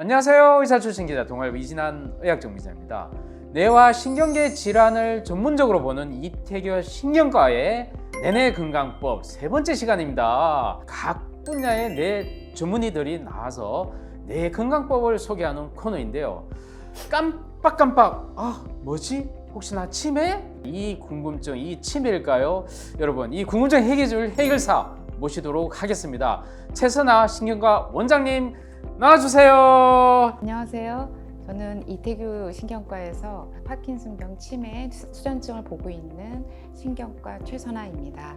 안녕하세요. 의사 출신 기자 동아일보 이진한 의학정 기자입니다. 뇌와 신경계 질환을 전문적으로 보는 이태교 신경과의 내내 건강법 세 번째 시간입니다. 각 분야의 뇌 전문의들이 나와서 뇌 건강법을 소개하는 코너인데요. 깜빡깜빡 아 뭐지? 혹시나 치매? 이 궁금증 이 치매일까요? 여러분 이 궁금증 해결줄 해결사 모시도록 하겠습니다. 최선아 신경과 원장님 나와주세요. 안녕하세요. 저는 이태규 신경과에서 파킨슨병 치매 수- 수전증을 보고 있는 신경과 최선아입니다.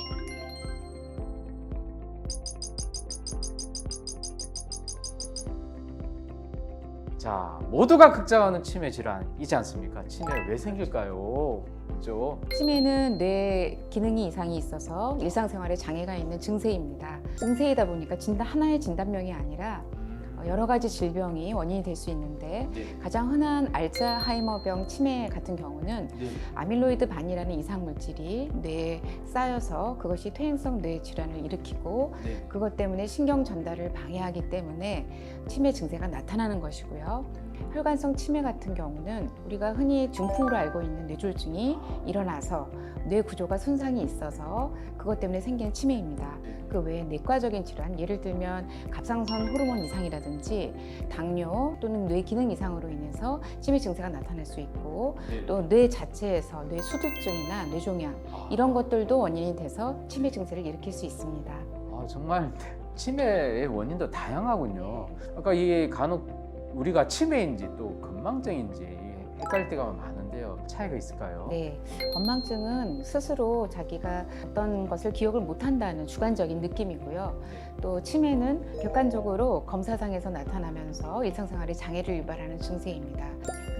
자, 모두가 걱정하는 치매 질환이지 않습니까? 치매 왜 생길까요? 그죠? 치매는 뇌 기능이 이상이 있어서 일상생활에 장애가 있는 증세입니다. 증세이다 보니까 진단 하나의 진단명이 아니라 어, 여러 가지 질병이 원인이 될 수 있는데 네. 가장 흔한 알츠하이머병 치매 같은 경우는 네. 아밀로이드 반이라는 이상 물질이 뇌에 쌓여서 그것이 퇴행성 뇌 질환을 일으키고 네. 그것 때문에 신경 전달을 방해하기 때문에 치매 증세가 나타나는 것이고요. 혈관성 치매 같은 경우는 우리가 흔히 중풍으로 알고 있는 뇌졸중이 일어나서 뇌 구조가 손상이 있어서 그것 때문에 생기는 치매입니다. 그 외에 내과적인 질환, 예를 들면 갑상선 호르몬 이상이라든지 당뇨 또는 뇌 기능 이상으로 인해서 치매 증세가 나타날 수 있고 네. 또뇌 자체에서 뇌 수두증이나 뇌종양 이런 것들도 원인이 돼서 치매 증세를 일으킬 수 있습니다. 아, 정말 치매의 원인도 다양하군요. 아까 이게 간혹 우리가 치매인지 또 건망증인지 헷갈릴 때가 많은데요. 차이가 있을까요? 네, 건망증은 스스로 자기가 어떤 것을 기억을 못한다는 주관적인 느낌이고요. 또 치매는 객관적으로 검사상에서 나타나면서 일상생활에 장애를 유발하는 증세입니다.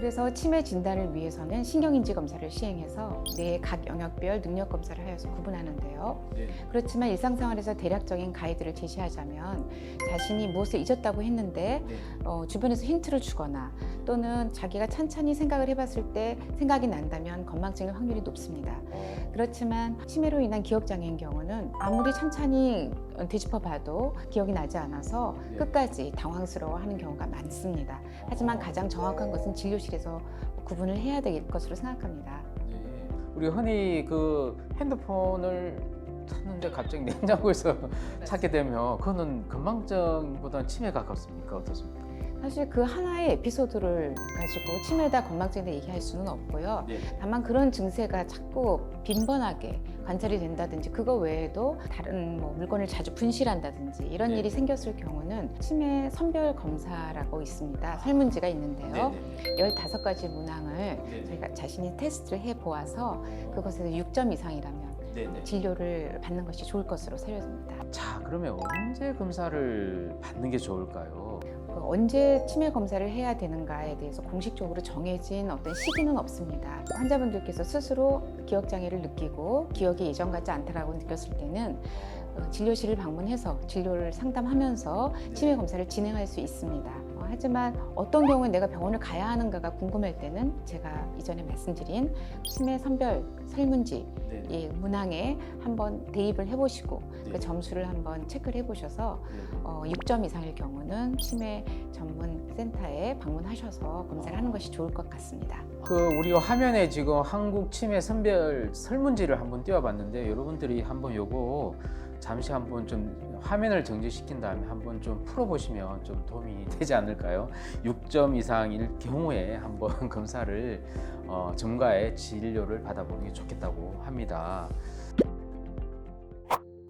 그래서 치매 진단을 위해서는 신경인지 검사를 시행해서 뇌의 각 영역별 능력 검사를 하여서 구분하는데요. 네. 그렇지만 일상생활에서 대략적인 가이드를 제시하자면 자신이 무엇을 잊었다고 했는데 네. 어, 주변에서 힌트를 주거나 또는 자기가 찬찬히 생각을 해봤을 때 생각이 난다면 건망증일 확률이 높습니다. 어, 그렇지만 치매로 인한 기억장애인 경우는 아무리 찬찬히 되짚어봐도 기억이 나지 않아서 네. 끝까지 당황스러워하는 경우가 많습니다. 하지만 어, 가장 정확한 것은 진료실에서 구분을 해야 될 것으로 생각합니다. 네. 우리 흔히 그 핸드폰을 찾는데 갑자기 냉장고에서 찾게 되면 그거는 건망증보다는 치매에 가깝습니까? 어떻습니까? 사실 그 하나의 에피소드를 가지고 치매다 건망증이다 얘기할 수는 없고요. 네. 다만 그런 증세가 자꾸 빈번하게 관찰이 된다든지 그거 외에도 다른 뭐 물건을 자주 분실한다든지 이런 네. 일이 생겼을 경우는 치매 선별 검사라고 있습니다. 설문지가 있는데요. 네네. 15가지 문항을 네네. 저희가 자신이 테스트를 해 보아서 그것에서 6점 이상이라면 네네. 진료를 받는 것이 좋을 것으로 살려집니다. 자, 그러면 언제 검사를 받는 게 좋을까요? 그 언제 치매 검사를 해야 되는가에 대해서 공식적으로 정해진 어떤 시기는 없습니다. 환자분들께서 스스로 기억 장애를 느끼고 기억이 예전 같지 않다라고 느꼈을 때는 어, 진료실을 방문해서 진료를 상담하면서 치매 검사를 진행할 수 있습니다. 어, 하지만 어떤 경우에 내가 병원을 가야 하는가가 궁금할 때는 제가 이전에 말씀드린 치매 선별 설문지 네. 이 문항에 한번 대입을 해보시고 네. 그 점수를 한번 체크를 해보셔서 네. 어, 6점 이상일 경우는 치매 전문 센터에 방문하셔서 검사를 하는 것이 좋을 것 같습니다. 그 우리 화면에 지금 한국 치매 선별 설문지를 한번 띄워봤는데 여러분들이 한번 요거 잠시 한번 좀 화면을 정지시킨 다음에 한번 좀 풀어보시면 좀 도움이 되지 않을까요? 6점 이상일 경우에 한번 검사를 어, 전문가의 진료를 받아보는 게 좋겠다고 합니다.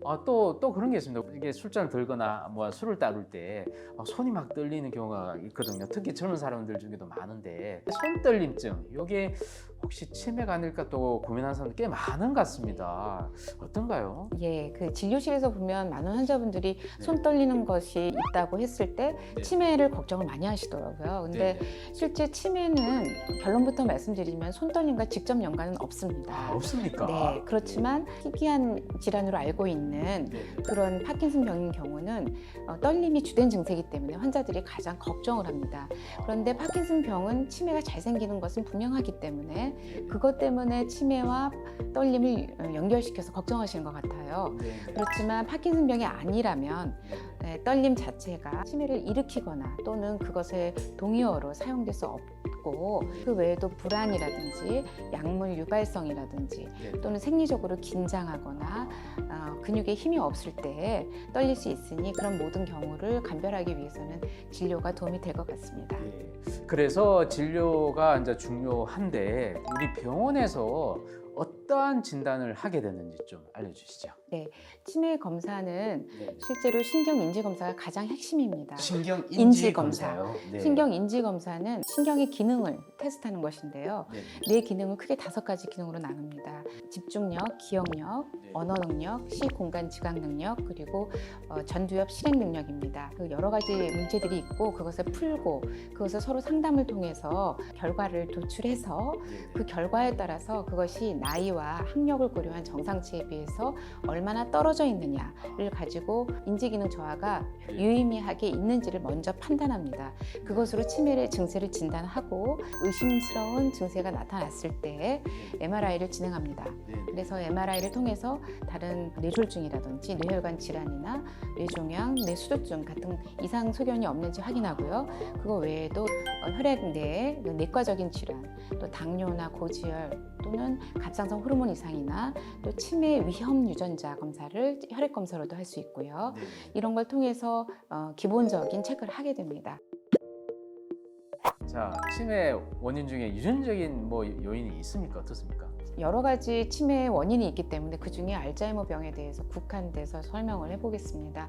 아, 또, 또 그런 게 있습니다. 이게 술잔을 들거나 뭐 술을 따를 때 아, 손이 막 떨리는 경우가 있거든요. 특히 젊은 사람들 중에도 많은데 손떨림증, 이게 혹시 치매가 아닐까 또 고민하는 사람들 꽤 많은 것 같습니다. 어떤가요? 예, 그 진료실에서 보면 많은 환자분들이 네. 손 떨리는 것이 있다고 했을 때 네. 치매를 걱정을 많이 하시더라고요. 근데 실제 치매는 결론부터 말씀드리면 손 떨림과 직접 연관은 없습니다. 아, 없습니까? 네, 그렇지만 희귀한 질환으로 알고 있는 네. 그런 파킨슨 병인 경우는 어, 떨림이 주된 증세이기 때문에 환자들이 가장 걱정을 합니다. 그런데 파킨슨 병은 치매가 잘 생기는 것은 분명하기 때문에 때문에 그것 때문에 치매와 떨림을 어, 연결시켜서 걱정하시는 것 같아요. 네. 그렇지만 파킨슨병이 아니라면 네, 떨림 자체가 치매를 일으키거나 또는 그것의 동의어로 사용될 수 없고 그 외에도 불안이라든지 약물 유발성이라든지 네. 또는 생리적으로 긴장하거나 어, 근육에 힘이 없을 때 떨릴 수 있으니 그런 모든 경우를 감별하기 위해서는 진료가 도움이 될 것 같습니다. 예. 그래서 진료가 이제 중요한데 우리 병원에서 어떠한 진단을 하게 되는지 좀 알려주시죠. 치매 검사는 네. 실제로 신경 인지 검사가 가장 핵심입니다. 신경 인지 인지 검사. 검사요. 네. 신경 인지 검사는 신경의 기능을 테스트하는 것인데요. 네. 뇌 기능은 크게 다섯 가지 기능으로 나눕니다. 집중력, 기억력, 네. 언어 능력, 시 공간 지각 능력, 그리고 어, 전두엽 실행 능력입니다. 그 여러 가지 문제들이 있고 그것을 풀고 그것을 서로 상담을 통해서 결과를 도출해서 네. 그 결과에 따라서 그것이 나이와 학력을 고려한 정상치에 비해서 얼마나 떨어져 있느냐를 가지고 인지기능 저하가 네. 유의미하게 있는지를 먼저 판단합니다. 그것으로 치매의 증세를 진단하고 의심스러운 증세가 나타났을 때 MRI를 진행합니다. 네. 그래서 MRI를 통해서 다른 뇌졸중이라든지 뇌혈관 질환이나 뇌종양, 뇌수두증 같은 이상 소견이 없는지 확인하고요. 그거 외에도 어, 혈액 내에 그 내과적인 질환, 또 당뇨나 고지혈 또는 갑상선 호르몬 이상이나 또 치매 위험 유전자 검사를 혈액 검사로도 할 수 있고요. 네. 이런 걸 통해서 어, 기본적인 체크를 하게 됩니다. 자, 치매 원인 중에 유전적인 뭐 요인이 있습니까? 어떻습니까? 여러 가지 치매의 원인이 있기 때문에 그 중에 알츠하이머 병에 대해서 국한돼서 설명을 해보겠습니다.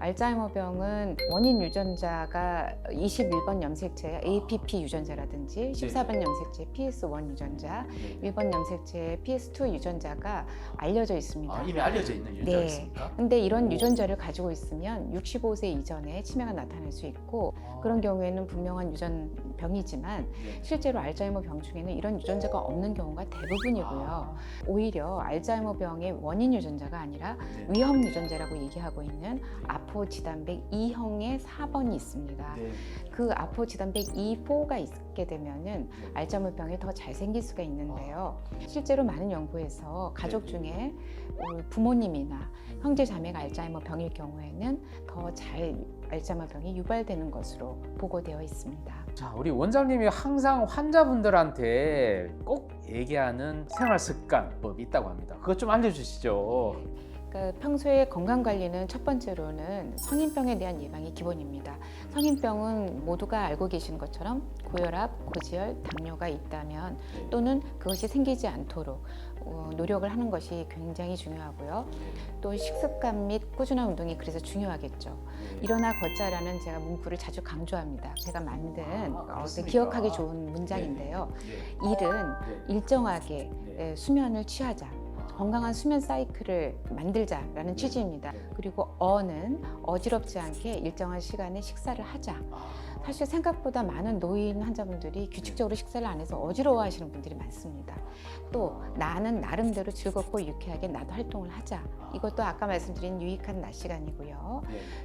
알츠하이머 병은 원인 유전자가 21번 염색체 APP 유전자라든지 14번 염색체 PS1 유전자, 네. 1번 염색체 PS2 유전자가 알려져 있습니다. 아, 이미 알려져 있는 유전자가 네. 있습니까? 근데 이런 유전자를 가지고 있으면 65세 이전에 치매가 나타날 수 있고 아, 그런 경우에는 분명한 유전 병이지만 네. 실제로 알츠하이머 병 중에는 이런 유전자가 없는 경우가 대부분이고요. 아, 오히려 알츠하이머 병의 원인 유전자가 아니라 네. 위험 유전자라고 얘기하고 있는 아포지단백 2형의 4번이 있습니다. 네. 그 아포지단백 2포가 있게 되면은 네. 알츠하이머 병이 더 잘 생길 수가 있는데요. 실제로 많은 연구에서 가족 네. 중에 어, 부모님이나 형제 자매가 알츠하이머 병일 경우에는 더잘 알츠하이머 병이 유발되는 것으로 보고되어 있습니다. 자, 우리 원장님이 항상 환자분들한테 꼭 얘기하는 생활 습관법이 있다고 합니다. 그것 좀 알려주시죠. 그러니까 평소에 건강 관리는 첫 번째로는 성인병에 대한 예방이 기본입니다. 성인병은 모두가 알고 계시는 것처럼 고혈압, 고지혈, 당뇨가 있다면 또는 그것이 생기지 않도록 어, 노력을 하는 것이 굉장히 중요하고요. 또 식습관 및 꾸준한 운동이 그래서 중요하겠죠. 일어나 걷자라는 제가 문구를 자주 강조합니다. 제가 만든 아, 어, 그렇습니까? 기억하기 좋은 문장인데요. 일은 일정하게 에, 수면을 취하자. 건강한 수면 사이클을 만들자라는 취지입니다. 그리고 어는 어지럽지 않게 일정한 시간에 식사를 하자. 사실 생각보다 많은 노인 환자분들이 규칙적으로 식사를 안 해서 어지러워하시는 분들이 많습니다. 또 나는 나름대로 즐겁고 유쾌하게 나도 활동을 하자. 이것도 아까 말씀드린 유익한 낮 시간이고요.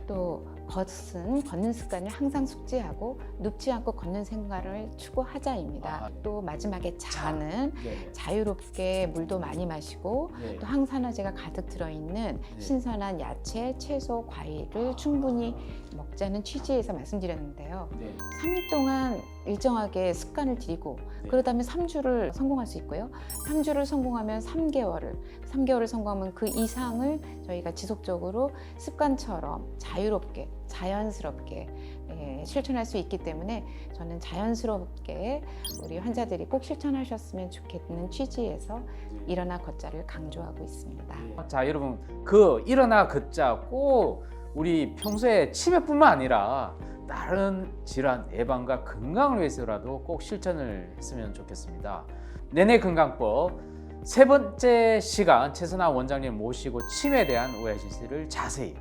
또 걷은 걷는 습관을 항상 숙지하고 눕지 않고 걷는 생활을 추구하자입니다. 아. 또 마지막에 자는 네. 자유롭게 물도 많이 마시고 네. 또 항산화제가 가득 들어있는 신선한 야채, 채소, 과일을 충분히 먹자는 취지에서 말씀드렸는데요. 네. 3일 동안 일정하게 습관을 들이고 네. 그러다면 3주를 성공할 수 있고요. 3주를 성공하면 3개월을, 3개월을 성공하면 그 이상을 저희가 지속적으로 습관처럼 자유롭게, 자연스럽게 예, 실천할 수 있기 때문에 저는 자연스럽게 우리 환자들이 꼭 실천하셨으면 좋겠는 취지에서 일어나 걷자를 강조하고 있습니다. 자, 여러분 그 일어나 걷자 꼭 우리 평소에 치매뿐만 아니라 다른 질환 예방과 건강을 위해서라도 꼭 실천을 했으면 좋겠습니다. 내내 건강법 세 번째 시간 최선아 원장님 모시고 치매에 대한 오해지시를 자세히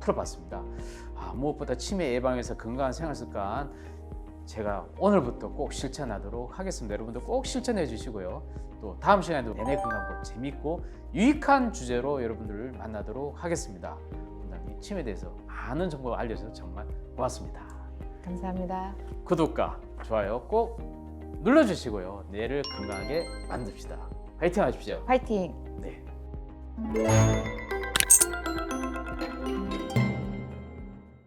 풀어봤습니다. 아, 무엇보다 치매 예방에서 건강한 생활 습관 제가 오늘부터 꼭 실천하도록 하겠습니다. 여러분들 꼭 실천해 주시고요. 또 다음 시간에도 내내 건강법 재밌고 유익한 주제로 여러분들을 만나도록 하겠습니다. 원장님 치매에 대해서 많은 정보 알려주셔서 정말 고맙습니다. 감사합니다. 구독과 좋아요 꼭 눌러주시고요. 뇌를 건강하게 만듭시다. 파이팅 하십시오. 파이팅! 네.